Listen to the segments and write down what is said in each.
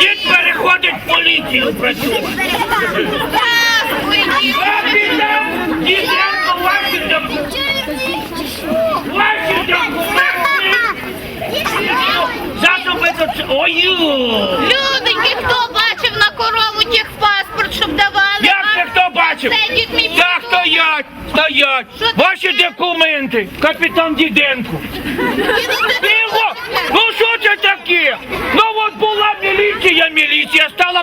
Дід переходить в поліцію працювати. Ой! Люденьки, хто бачив на корову техпаспорт, щоб давали? Як це хто бачив? Це дід мій Так, стоять, стоять. Ваші документи. Капітан Діденко.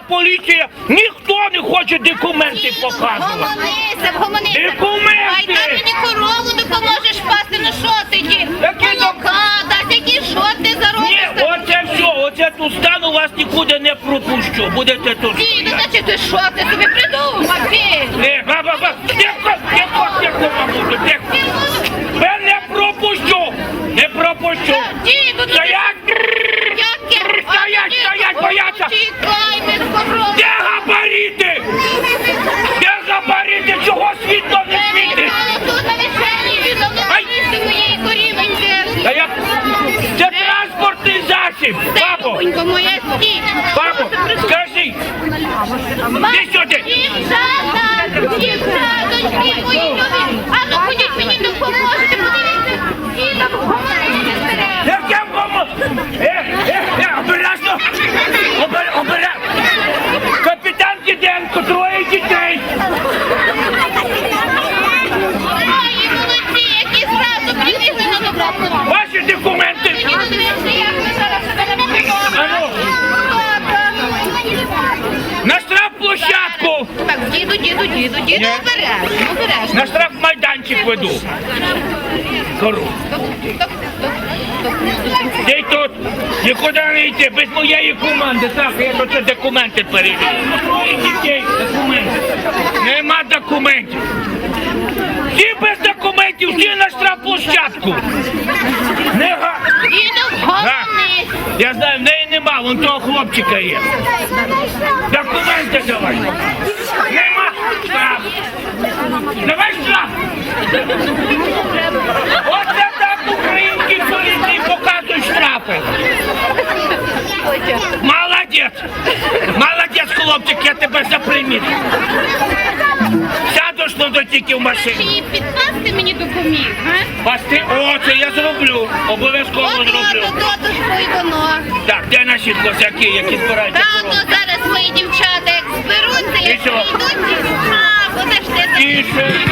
Поліція. Ніхто не хоче документи показувати. Гомонися, вгомонися. Документи! Ай, там мені корову допоможеш пасти, ну що ти ді? Які Молока, дасть які що ти заробиш? Ні, оце все, оце тут стану, вас нікуди не пропущу. Будете тут. Діду, значить ти що ти собі придумав? Ти? Е, ба, ба, ба, тихо, тихо, тихо. Бабо, скажи, Іди сюди. Дівчата, дівчаточки мої любі. А ну ходіть мені допоможете, подивіться. І так яке мамо? Е, е, е, обережно. Обер, обер... Капітан Діденко, троє дітей. Ой, молодці, які зразу прибігли на добро. Ваші документи. Мені подивіться, як ми зараз себе не Ану. На штрафплощадку. Так, діду, діду, Ні. обережно, обережно. На штрафмайданчик веду. Кору. Де тут? Нікуди не йти, без моєї команди. Так, я тут це документи перевірю. Троє дітей, документи. Нема документів. Всі без документів, всі на штрафплощадку. Не га... Га. Я знаю, в неї нема, вон того хлопчика є. Документи давай. Давай штраф. Оце так українські поліції показують штрафи. Молодець. Молодець, хлопчик, я тебе запримітив. Сядеш ну, тільки в машину. Чи підпасти мені допоміг, га? Пасти, о, це я зроблю. Обов'язково Ото, зроблю. то, то, то, й воно. Так, де наші козаки, які збираються? Та, то зараз мої дівчата прийдуть, Тише.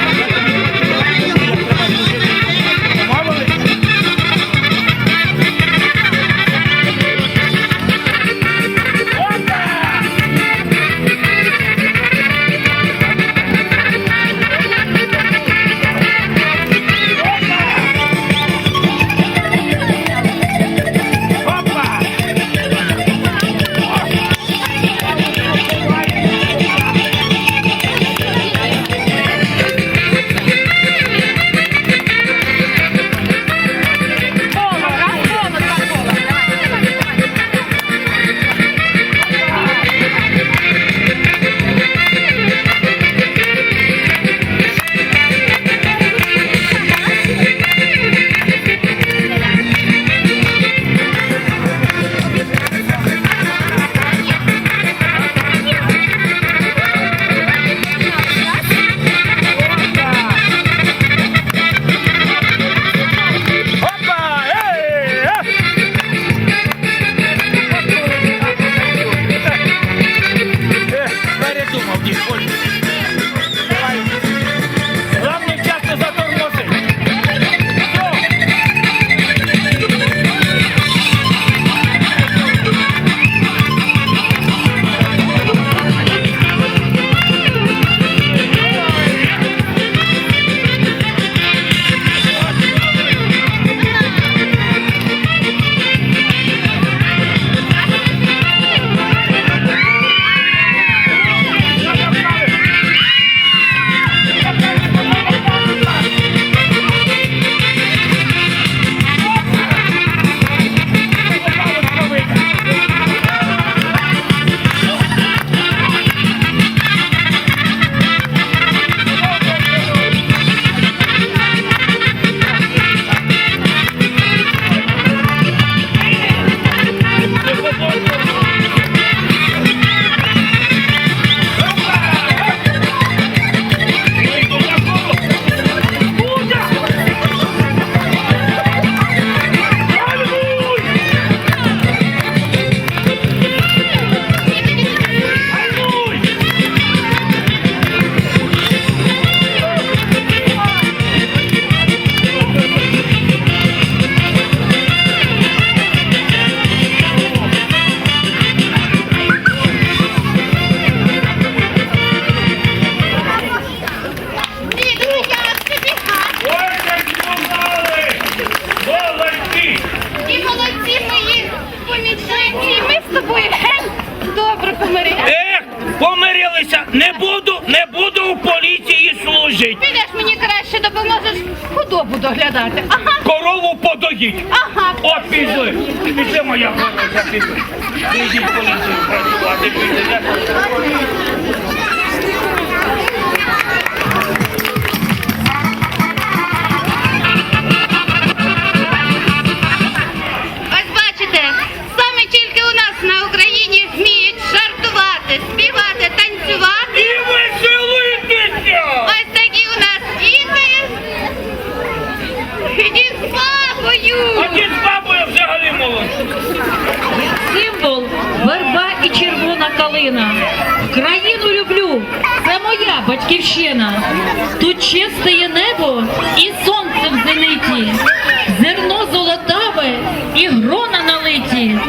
Тобою геть добре помирилися. Ех, помирилися. Не буду, не буду у поліції служити. Підеш мені краще допоможеш худобу доглядати. Ага, Корову подоїть. ага. От пішли. Пішли, моя хороша, пішли. Йдіть в поліцію працювати. підете. А з бабою взагалі молодці. Символ верба і червона калина. Країну люблю, це моя батьківщина. Тут чистеє небо і сонце в зениті, зерно золотаве і грона налиті.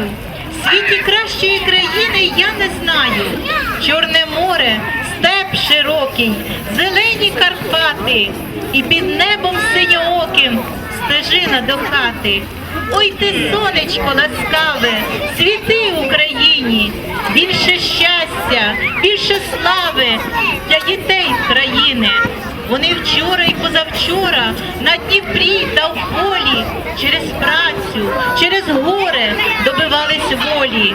В світі кращої країни я не знаю. Чорне море, степ широкий, зелені Карпати, і під небом синьооким стежина до хати. Ой ти, сонечко ласкаве, світи Україні, більше щастя, більше слави для дітей країни. Вони вчора і позавчора на Дніпрі та в полі через працю, через горе добивались волі.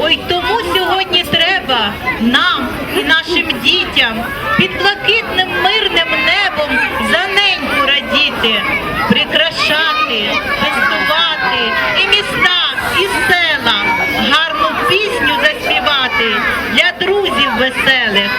Ой, тому сьогодні треба нам і нашим дітям під блакитним мирним небом за неньку радіти, прикрашати, фестувати і міста, і села, гарну пісню заспівати для друзів веселих.